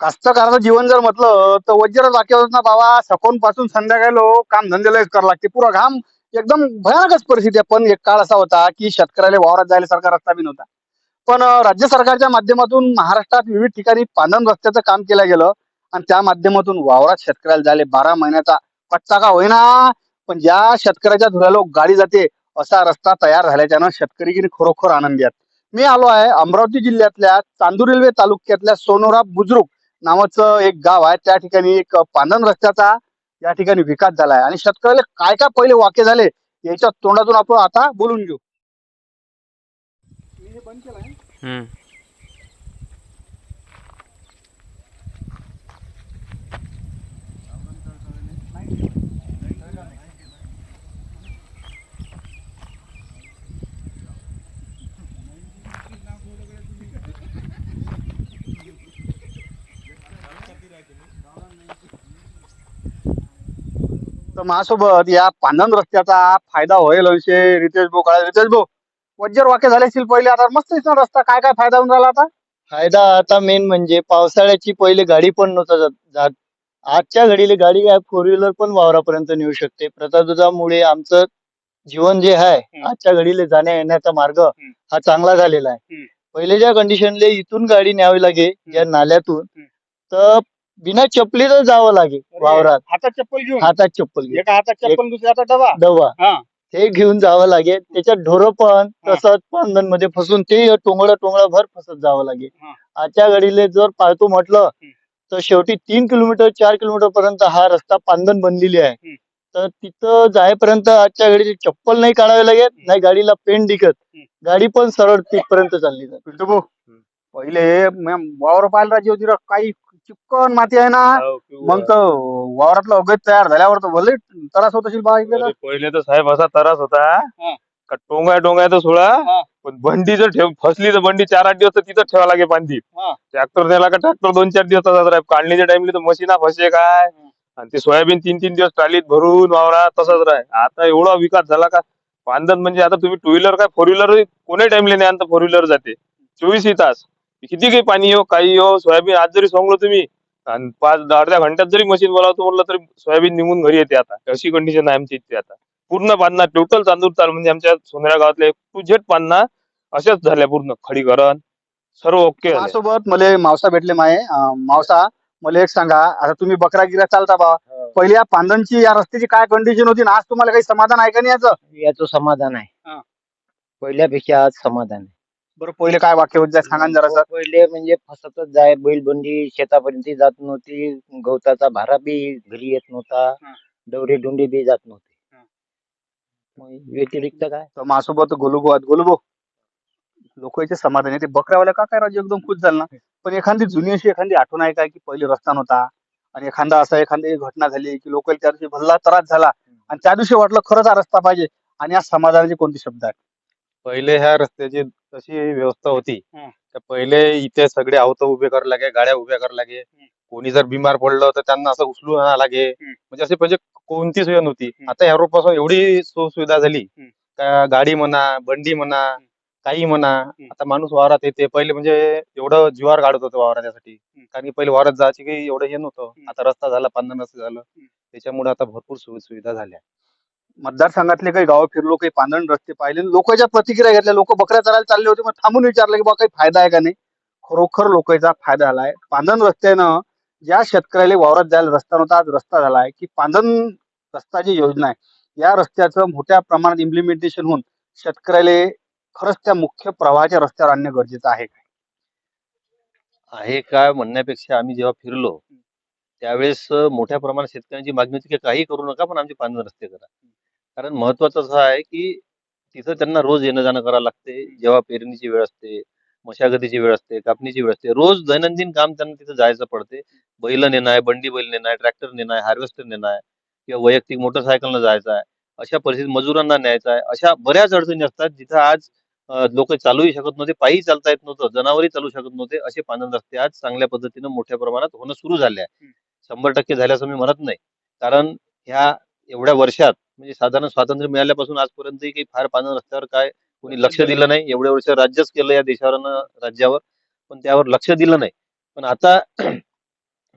कास्तकाराचं जीवन जर म्हटलं तर वज्र वाक्यावर ना बाबा सकोनपासून संध्याकाळी लोक काम धंद्याला करावं लागते. पुरा घाम एकदम भयानकच परिस्थिती आहे. पण एक काळ असा होता की शेतकऱ्याला वावरात जायला सारखा रस्ता बी नव्हता. पण राज्य सरकारच्या माध्यमातून महाराष्ट्रात विविध ठिकाणी पांधन रस्त्याचं काम केलं गेलं. आणि त्या माध्यमातून वावरात शेतकऱ्याला जायला बारा महिन्याचा पट्टा का होईना. पण ज्या शेतकऱ्याच्या धुळ्याला गाडी जाते असा रस्ता तयार झाल्याच्यानं शेतकरी की खरोखर आनंदी आहेत. मी आलो आहे अमरावती जिल्ह्यातल्या चांदूर रेल्वे तालुक्यातल्या सोनोरा बुजुर्ग नावाचं एक गाव आहे. त्या ठिकाणी एक पांधन रस्त्याचा या ठिकाणी विकास झाला आहे आणि शेतकऱ्याला काय काय पहिले वाक्य झाले याच्या तोंडातून आपण आता बोलून घेऊ. मी हे बंद केलं तर माझ्यासोबत या पांधन रस्त्याचा फायदा होईल विषय रितेश भाऊ काळे रितेश भाऊ वज्जर वाक्य झाले असतील पहिले आता मस्त दिसणार रस्ता काय काय फायदा होऊन राहिला आता फायदा आता मेन म्हणजे पावसाळ्याची पहिले गाडी पण नव्हता जात जात. आजच्या घडीला गाडी काय फोर व्हीलर पण वावरापर्यंत नेऊ शकते प्रतापदामुळे आमचं जीवन जे आहे हम्म. आजच्या घडीला जाण्या येण्याचा मार्ग हा चांगला झालेला आहे हम्म. पहिले ज्या कंडिशनले इथून गाडी न्यावी लागे या नाल्यातून हम्म. तर बिना चपलीच जावं लागे वावरात. हातात चप्पल घेऊन. हातात चप्पल घेऊन. एका हातात चप्पल दुसऱ्या हातात डबा. दवा हा. ते घेऊन जावं लागेल. त्याच्यात ढोरं पण. तसंच पांधनमध्ये फसून ते टोंगळं टोंगळं भर फसत जावं लागेल. हा. आजच्या घडीले जर पाळतो म्हटलं हम्म. तर शेवटी तीन किलोमीटर चार किलोमीटर पर्यंत हा रस्ता पांधन बनलेली आहे. हम्म. तर तिथं जायपर्यंत आजच्या घडीची चप्पल नाही काढावी लागेल नाही गाडीला पेन हम्म. गाडी पण सरळ तिथपर्यंत चालली जाते. पिंटू भाऊ पहिले म- वावर पाहायला राजी होती रा. काही चिक्कन माती आहे ना. मग तर वावरातलं अवघड तयार झाल्यावर तर भले त्रास होत असेल बा इकडे अरे पहिले तर साहेब असा त्रास होता. हा. का टोंगा टोंगा सोळा हा. पण बंडी जर ठेव फसली तर बंडी चार आठ दिवस तर तिथंच ठेवा लागे हा. ट्रॅक्टर नेला का ट्रॅक्टर दोन चार दिवस तसाच राहील. काढणीच्या टाइमला तर मशीना फसे काय? आणि ते सोयाबीन तीन तीन दिवस ट्रालीत भरून वावरात तसाच राह आता एवढा विकास झाला का? पांधन म्हणजे आता तुम्ही टू व्हीलर काय फोर व्हीलर कोणी टाइमले नाही तर फोर व्हीलर जाते? चोवीसही तास. किती काही पाणी येऊ काही येऊ सोयाबीन आज जरी सोंगलो तुम्ही आणि पाच दहा अर्ध्या घंट्यात जरी मशीन बोलावतो म्हटलं तरी सोयाबीन निघून घरी येते आता. अशी कंडिशन आहे आमची इथे आता. पूर्ण पान्ना टोटल चांदूर ताल म्हणजे आमच्या सोनऱ्या गावातले टू झेड पान्ना अशाच झाल्या पूर्ण. खडीकरण सर्व ओके. माझ्यासोबत मला मावसा भेटले माये. मावसा मला एक सांगा. आता तुम्ही बकरा गिरा चालता बा. पहिले या पांधनची या रस्त्याची काय कंडिशन होती आणि आज तुम्हाला काही समाधान आहे का नाही याचं? याचं समाधान हा. आहे पहिल्यापेक्षा आज समाधान आहे. बरं पहिले काय वाक्य होत? जाय सांगा ना जरा पहिले म्हणजे फसतच जाय बैलबंडी शेतापर्यंत जात नव्हती गवताचा भारा बी घरी येत नव्हता हा. डवरे डुंडी बी जात नव्हते. हा. मग व्यतिरिक्त काय? तर माझ्यासोबत गोलूभाऊ आहेत गोलूभाऊ लोक इथे समाधान आहे ते बकऱ्यावाल्या का काय राजू एकदम खुश झालं ना? पण एखादी जुनी अशी एखादी आठवण आहे काय की पहिले रस्ता नव्हता? आणि एखादा असा एखादी घटना झाली की लोक त्या दिवशी भल्ला त्रास झाला. आणि त्या दिवशी वाटलं खरंच हा रस्ता पाहिजे. आणि या समाधानाचे कोणते शब्द आहेत? पहिले ह्या रस्त्याची तशी व्यवस्था होती. हं. तर पहिले इथे सगळे आवत उभे करायला लागे गाड्या उभ्या करायला लागे. कोणी जर बिमार पडलं तर त्यांना असं उचलून आणायला लागे. हं. म्हणजे असे म्हणजे कोणती सोय नव्हती. हं. आता ह्या रोडपासून एवढी सुविधा झाली. हं. का गाडी म्हणा बंडी म्हणा काही म्हणा हं. आता माणूस वावरात येते. पहिले म्हणजे एवढं जीवार काढत होतं वावरात यासाठी कारण की पहिले वावरात जायची काही एवढं हे नव्हतं. हं. आता रस्ता झाला पांधन रस्ता झालं त्याच्यामुळे आता भरपूर सोयी सुविधा झाल्या. मतदारसंघातले काही गावं फिरलो काही पांदण रस्ते पाहिले लोकांच्या प्रतिक्रिया घेतल्या लोक बकऱ्या चरायला चालले होते मग थांबून विचारलं की बा काही फायदा आहे का नाही? खरोखर लोकांचा फायदा झालाय पांधन रस्त्यानं ज्या शेतकऱ्याला वावरात जायला रस्ता नव्हता आज रस्ता झालाय की पांधन रस्ता जी योजना आहे. या रस्त्याचं मोठ्या प्रमाणात इम्प्लिमेंटेशन होऊन शेतकऱ्याला खरंच त्या मुख्य प्रवाहाच्या रस्त्यावर आणणं गरजेचं आहे आहे काय म्हणण्यापेक्षा आम्ही जेव्हा फिरलो त्यावेळेस मोठ्या प्रमाणात शेतकऱ्यांची मागणी होती की काही करू नका पण आमचे पांधन रस्ते करा. कारण महत्वाचं असं आहे की तिथं त्यांना रोज येणं जाणं करावं लागते. जेव्हा पेरणीची वेळ असते मशागतीची वेळ असते कापणीची वेळ असते रोज दैनंदिन काम त्यांना तिथं जायचं पडते. बैल नेणं आहे बंडी बैल नेणं आहे ट्रॅक्टर नेणं आहे हार्वेस्टर नेणं आहे किंवा वैयक्तिक मोटरसायकलनं जायचं आहे. अशा परिस्थितीत मजुरांना न्यायचं आहे. अशा बऱ्याच अडचणी असतात जिथं आज लोक चालूही शकत नव्हते पायी चालता येत नव्हतं जनावरही चालू शकत नव्हते. असे पांढर रस्ते आज चांगल्या पद्धतीनं मोठ्या प्रमाणात होणं सुरू झाले आहे. शंभर टक्के झाले असं मी म्हणत नाही. कारण ह्या एवढ्या वर्षात म्हणजे साधारण स्वातंत्र्य मिळाल्यापासून आजपर्यंतही काही फार पांढर रस्त्यावर काय कोणी लक्ष दिलं नाही. एवढे वर्ष राज्यच केलं या देशावर राज्यावर. पण त्यावर लक्ष दिलं नाही. पण आता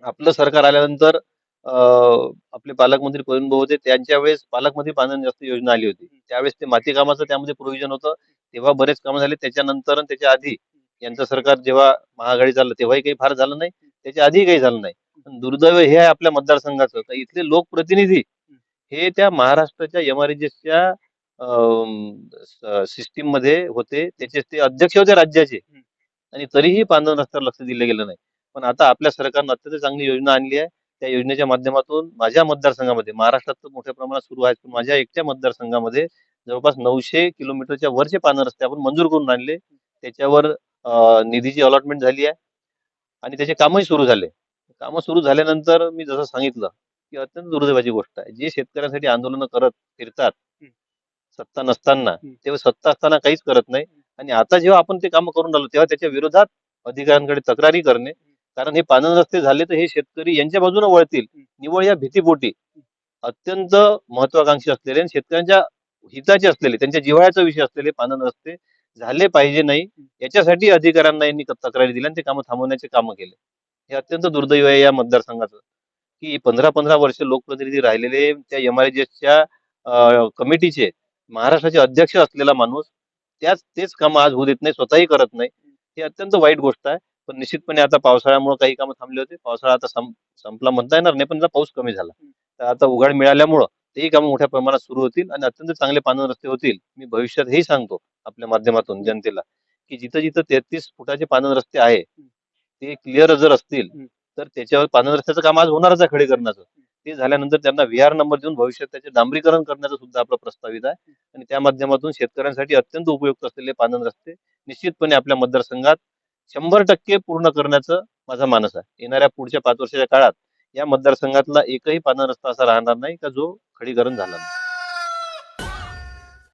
आपलं सरकार आल्यानंतर अं, आपले पालकमंत्री पवन भाऊ होते. त्यांच्या वेळेस पालकमंत्री पानन जास्त योजना आली होती. त्यावेळेस ते माती कामाचं त्यामध्ये प्रोव्हिजन होतं. तेव्हा बरेच कामं झाले. त्याच्यानंतर आणि त्याच्या आधी यांचं सरकार जेव्हा महाआघाडी चाललं तेव्हाही काही फार झालं नाही. त्याच्या आधी काही झालं नाही. पण दुर्दैव हे आहे आपल्या मतदारसंघाचं. तर इथले लोकप्रतिनिधी हे त्या महाराष्ट्राच्या एमआरएसच्या सिस्टीममध्ये होते. त्याचे ते अध्यक्ष होते राज्याचे. आणि तरीही पांढरण रस्त्यावर लक्ष दिलं गेलं नाही. पण आता आपल्या सरकारनं अत्यंत चांगली योजना आणली आहे. त्या योजनेच्या माध्यमातून माझ्या मतदारसंघामध्ये महाराष्ट्रात तर मोठ्या प्रमाणात सुरू आहे पण माझ्या एकट्या मतदारसंघामध्ये जवळपास नऊशे किलोमीटरच्या वरचे पानं रस्ते आपण मंजूर करून आणले. त्याच्यावर निधीची अलॉटमेंट झाली आहे. आणि त्याचे कामही सुरू झाले. कामं सुरू झाल्यानंतर मी जसं सांगितलं की अत्यंत दुर्दैवाची गोष्ट आहे. जे शेतकऱ्यांसाठी आंदोलनं करत फिरतात सत्ता नसताना तेव्हा सत्ता असताना काहीच करत नाही आणि आता जेव्हा आपण ते कामं करून राहिलो तेव्हा त्याच्या विरोधात अधिकाऱ्यांकडे तक्रारी करणे कारण हे पानन रस्ते झाले तर हे शेतकरी यांच्या बाजूने वळतील. निवळ या भीतीपोटी अत्यंत महत्वाकांक्षी असलेले आणि शेतकऱ्यांच्या हिताचे असलेले त्यांच्या जिव्हाळ्याचा विषय असलेले पानन रस्ते झाले पाहिजे नाही याच्यासाठी अधिकाऱ्यांना यांनी तक्रारी दिल्या आणि ते कामं थांबवण्याचे कामं केले. हे अत्यंत दुर्दैव आहे या मतदारसंघाचं. की पंधरा पंधरा वर्ष लोकप्रतिनिधी राहिलेले त्या एमआरएसच्या कमिटीचे महाराष्ट्राचे अध्यक्ष असलेला माणूस त्याच तेच काम आज होऊ देत नाही स्वतःही करत नाही. ही अत्यंत वाईट गोष्ट आहे. पण निश्चितपणे आता पावसाळ्यामुळे काही कामं थांबले होते. पावसाळा आता संपला म्हणता येणार नाही पण आता पाऊस कमी झाला. तर आता उघाड मिळाल्यामुळं तेही कामं मोठ्या प्रमाणात सुरू होतील आणि अत्यंत चांगले पानं रस्ते होतील. मी भविष्यात हे सांगतो आपल्या माध्यमातून जनतेला की जिथं जिथं तेहतीस फुटाचे पानं रस्ते आहे ते क्लिअर जर असतील तर त्याच्यावर पानं रस्त्याचं काम आज होणारच आहे खडीकरणाचं ते झाल्यानंतर त्यांना व्हीआर नंबर देऊन भविष्यात त्याचे डांबरीकरण करण्याचं सुद्धा आपलं प्रस्तावित आहे. आणि त्या माध्यमातून शेतकऱ्यांसाठी अत्यंत उपयुक्त असलेले पानन रस्ते निश्चितपणे आपल्या मतदारसंघात शंभर टक्के पूर्ण करण्याचं माझा मानस आहे. येणाऱ्या पुढच्या पाच वर्षाच्या काळात या मतदारसंघातला एकही पानन रस्ता असा राहणार नाही का जो खडीकरण झाला नाही?